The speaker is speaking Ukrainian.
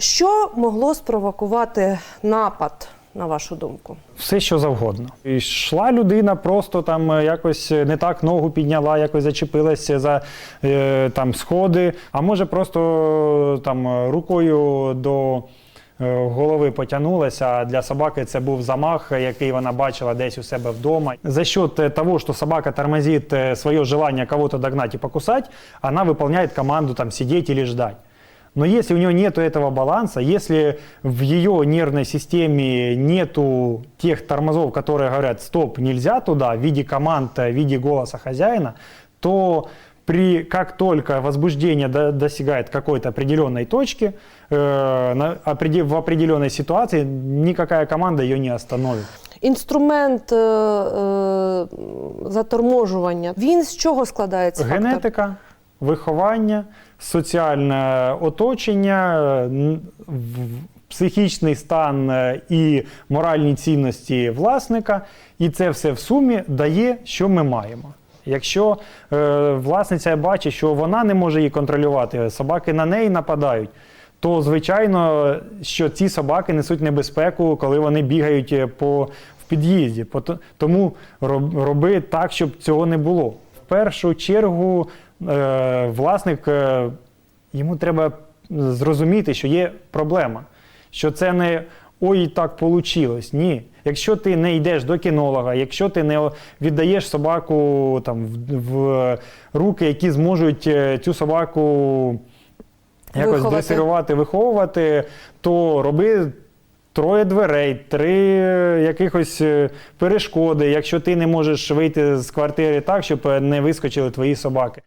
Що могло спровокувати напад, на вашу думку? Все, що завгодно. Йшла людина, просто там е, якось не так ногу підняла, якось зачепилася за е, там сходи, а може просто е, там е, рукою до е, голови потягнулася. Для собаки це був замах, який вона бачила десь у себе вдома. За счет е, того, что собака тормозит э, свое желание кого-то догнать и покусать, она выполняет команду там сидеть или ждать. Но если у нее нет этого баланса, если в ее нервной системе нету тех тормозов, которые говорят «стоп, нельзя туда» в виде команд, в виде голоса хозяина, то при, как только возбуждение до- достигает какой-то определенной точки, э, на опреде- в определенной ситуации, никакая команда ее не остановит. Інструмент е, е, заторможування. Він з чого складається? фактор? Виховання, соціальне оточення, психічний стан е, і моральні цінності власника, і це все в сумі дає, що ми маємо. Якщо е, власниця бачить, що вона не може її контролювати, собаки на неї нападають, то звичайно, що ці собаки несуть небезпеку, коли вони бігають е, по в під'їзді. Тому роби так, щоб цього не було. В першу чергу власник е, йому треба зрозуміти, що є проблема, що це не ой, так получилось. Ні. Якщо ти не йдеш до кінолога, якщо ти не віддаєш собаку там, в, в руки, які зможуть е, цю собаку якось Виховати. дресирувати, виховувати, то роби. Троє дверей, три е, якихось е, перешкоди, якщо ти не можеш вийти з квартири так, щоб е, не вискочили твої собаки.